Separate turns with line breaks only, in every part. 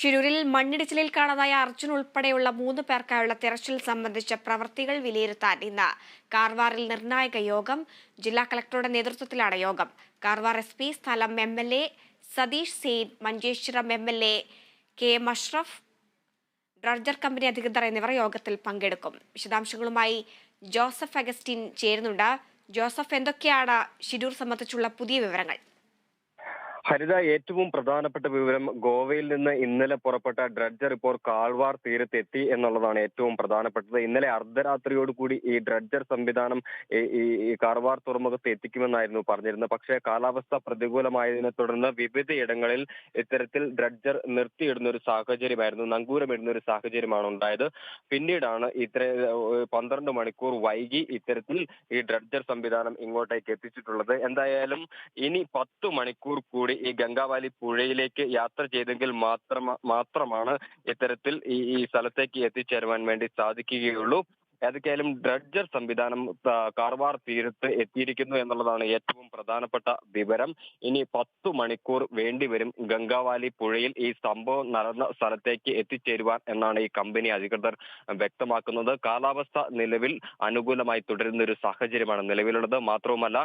ഷിരൂരിൽ മണ്ണിടിച്ചിലിൽ കാണാതായ അർജുൻ ഉൾപ്പെടെയുള്ള മൂന്ന് പേർക്കായുള്ള തിരച്ചിൽ സംബന്ധിച്ച പ്രവൃത്തികൾ വിലയിരുത്താൻ ഇന്ന് കാർവാറിൽ നിർണായക യോഗം ജില്ലാ കളക്ടറുടെ നേതൃത്വത്തിലാണ് യോഗം. കാർവാർ എസ് പി സ്ഥലം M L A Satish Sail Manjeshwaram M L A K M Ashraf dredger company അധികൃതർ എന്നിവർ യോഗത്തിൽ പങ്കെടുക്കും. വിശദാംശങ്ങളുമായി ജോസഫ് അഗസ്റ്റിൻ ചേരുന്നുണ്ട്. ജോസഫ് എന്തൊക്കെയാണ് ഷിരൂർ സംബന്ധിച്ചുള്ള പുതിയ വിവരങ്ങൾ?
ഹരിത ഏറ്റവും പ്രധാനപ്പെട്ട വിവരം ഗോവയിൽ നിന്ന് ഇന്നലെ പുറപ്പെട്ട ഡ്രഡ്ജർ ഇപ്പോൾ കാൾവാർ തീരത്തെത്തി എന്നുള്ളതാണ് ഏറ്റവും പ്രധാനപ്പെട്ടത്. ഇന്നലെ അർദ്ധരാത്രിയോടുകൂടി ഈ ഡ്രഡ്ജർ സംവിധാനം ഈ- കാർവാർ തുറമുഖത്ത് എത്തിക്കുമെന്നായിരുന്നു പറഞ്ഞിരുന്നത്. പക്ഷേ കാലാവസ്ഥ പ്രതികൂലമായതിനെ തുടർന്ന് വിവിധയിടങ്ങളിൽ ഇത്തരത്തിൽ ഡ്രഡ്ജർ നിർത്തിയിടുന്ന ഒരു സാഹചര്യമായിരുന്നു. നങ്കൂരമിടുന്ന ഒരു സാഹചര്യമാണ് ഉണ്ടായത്. പിന്നീടാണ് ഇത്ര പന്ത്രണ്ട് മണിക്കൂർ വൈകി ഇത്തരത്തിൽ ഈ ഡ്രഡ്ജർ സംവിധാനം ഇങ്ങോട്ടേക്ക് എത്തിച്ചിട്ടുള്ളത്. എന്തായാലും ഇനി പത്ത് മണിക്കൂർ കൂടി ഈ ഗംഗാവാലി പുഴയിലേക്ക് യാത്ര ചെയ്തെങ്കിൽ മാത്രം മാത്രമാണ് ഇത്തരത്തിൽ ഈ ഈ സ്ഥലത്തേക്ക് എത്തിച്ചേരുവാൻ വേണ്ടി സാധിക്കുകയുള്ളൂ. ഏതൊക്കെയായാലും ഡ്രഡ്ജർ സംവിധാനം കാർവാർ തീരത്ത് എത്തിയിരിക്കുന്നു എന്നുള്ളതാണ് ഏറ്റവും പ്രധാനപ്പെട്ട വിവരം. ഇനി പത്തു മണിക്കൂർ വേണ്ടിവരും ഗംഗാവാലി പുഴയിൽ ഈ സംഭവം നടന്ന സ്ഥലത്തേക്ക് എത്തിച്ചേരുവാൻ എന്നാണ് ഈ കമ്പനി അധികൃതർ വ്യക്തമാക്കുന്നത്. കാലാവസ്ഥ നിലവിൽ അനുകൂലമായി തുടരുന്ന ഒരു സാഹചര്യമാണ് നിലവിലുള്ളത്. മാത്രവുമല്ല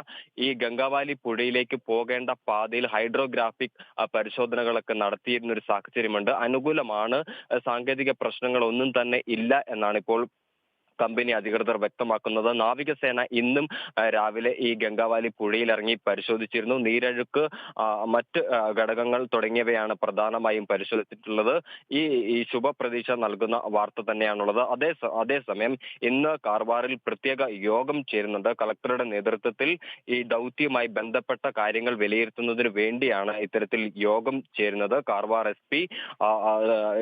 ഈ ഗംഗാവാലി പുഴയിലേക്ക് പോകേണ്ട പാതയിൽ ഹൈഡ്രോഗ്രാഫിക് പരിശോധനകളൊക്കെ നടത്തിയിരുന്ന ഒരു സാഹചര്യമുണ്ട്. അനുകൂലമാണ് സാങ്കേതിക പ്രശ്നങ്ങൾ ഒന്നും തന്നെ ഇല്ല എന്നാണ് ഇപ്പോൾ കമ്പനി അധികൃതർ വ്യക്തമാക്കുന്നത് നാവികസേന ഇന്നും രാവിലെ ഈ ഗംഗാവാലി പുഴയിൽ ഇറങ്ങി പരിശോധിച്ചിരുന്നു. നീരഴുക്ക് മറ്റ് ഘടകങ്ങൾ തുടങ്ങിയവയാണ് പ്രധാനമായും പരിശോധിച്ചിട്ടുള്ളത്. ഈ ഈ ശുഭപ്രതീക്ഷ നൽകുന്ന വാർത്ത തന്നെയാണുള്ളത്. അതേ അതേസമയം ഇന്ന് കാർവാറിൽ പ്രത്യേക യോഗം ചേരുന്നുണ്ട്. കളക്ടറുടെ നേതൃത്വത്തിൽ ഈ ദൗത്യവുമായി ബന്ധപ്പെട്ട കാര്യങ്ങൾ വിലയിരുത്തുന്നതിന് വേണ്ടിയാണ് ഇത്തരത്തിൽ യോഗം ചേരുന്നത്. കാർവാർ എസ് പി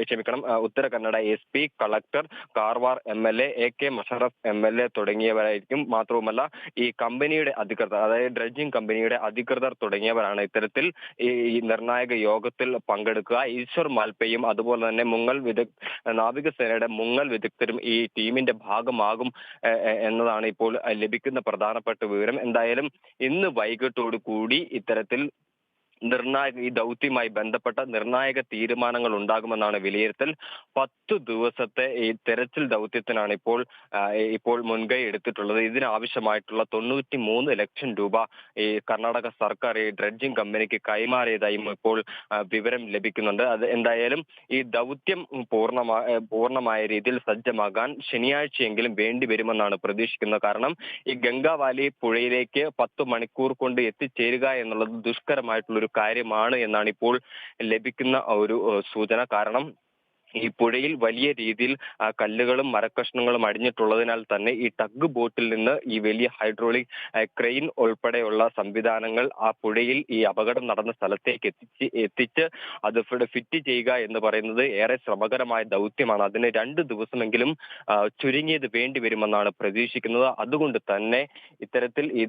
ക്ഷമിക്കണം Uttara Kannada S P collector Karwar M L A A K Mashraf M L A തുടങ്ങിയവരായിരിക്കും. മാത്രവുമല്ല ഈ കമ്പനിയുടെ അധികൃതർ അതായത് ഡ്രഡ്ജിംഗ് കമ്പനിയുടെ അധികൃതർ തുടങ്ങിയവരാണ് ഇത്തരത്തിൽ ഈ നിർണായക യോഗത്തിൽ പങ്കെടുക്കുക. ഈശ്വർ മാൽപ്പയും അതുപോലെ തന്നെ മുങ്ങൽ വിദഗ് നാവികസേനയുടെ മുങ്ങൽ വിദഗ്ധരും ഈ ടീമിന്റെ ഭാഗമാകും എന്നതാണ് ഇപ്പോൾ ലഭിക്കുന്ന പ്രധാനപ്പെട്ട വിവരം. എന്തായാലും ഇന്ന് വൈകിട്ടോടു കൂടി ഇത്തരത്തിൽ നിർണായക ഈ ദൗത്യവുമായി ബന്ധപ്പെട്ട നിർണായക തീരുമാനങ്ങൾ ഉണ്ടാകുമെന്നാണ് വിലയിരുത്തൽ. പത്ത് ദിവസത്തെ ഈ തെരച്ചിൽ ദൗത്യത്തിനാണ് ഇപ്പോൾ ഇപ്പോൾ മുൻകൈ എടുത്തിട്ടുള്ളത്. ഇതിനാവശ്യമായിട്ടുള്ള തൊണ്ണൂറ്റി മൂന്ന് ലക്ഷം രൂപ ഈ കർണാടക സർക്കാർ ഈ ഡ്രഡ്ജിംഗ് കമ്പനിക്ക് കൈമാറിയതായും ഇപ്പോൾ വിവരം ലഭിക്കുന്നുണ്ട്. അത് എന്തായാലും ഈ ദൗത്യം പൂർണമായ പൂർണമായ രീതിയിൽ സജ്ജമാകാൻ ശനിയാഴ്ചയെങ്കിലും വേണ്ടി വരുമെന്നാണ് പ്രതീക്ഷിക്കുന്നത് കാരണം. ഈ ഗംഗാവാലി പുഴയിലേക്ക് പത്ത് മണിക്കൂർ കൊണ്ട് എത്തിച്ചേരുക എന്നുള്ളത് ദുഷ്കരമായിട്ടുള്ള ഒരു കാര്യമാണ് എന്നാണ് ഇപ്പോൾ ലഭിക്കുന്ന ഒരു സൂചന. കാരണം ഈ പുഴയിൽ വലിയ രീതിയിൽ കല്ലുകളും മരക്കഷ്ണങ്ങളും അടിഞ്ഞിട്ടുള്ളതിനാൽ തന്നെ ഈ ടഗ് ബോട്ടിൽ നിന്ന് ഈ വലിയ ഹൈഡ്രോളിക് ക്രെയിൻ ഉൾപ്പെടെയുള്ള സംവിധാനങ്ങൾ ആ പുഴയിൽ ഈ അപകടം നടന്ന സ്ഥലത്തേക്ക് എത്തിച്ച് എത്തിച്ച് അത് ഫിറ്റ് ചെയ്യുക എന്ന് പറയുന്നത് ഏറെ ശ്രമകരമായ ദൗത്യമാണ്. അതിന് രണ്ട് ദിവസമെങ്കിലും ചുരുങ്ങിയത് വേണ്ടി വരുമെന്നാണ് പ്രതീക്ഷിക്കുന്നത്. അതുകൊണ്ട് തന്നെ ഇത്തരത്തിൽ ഈ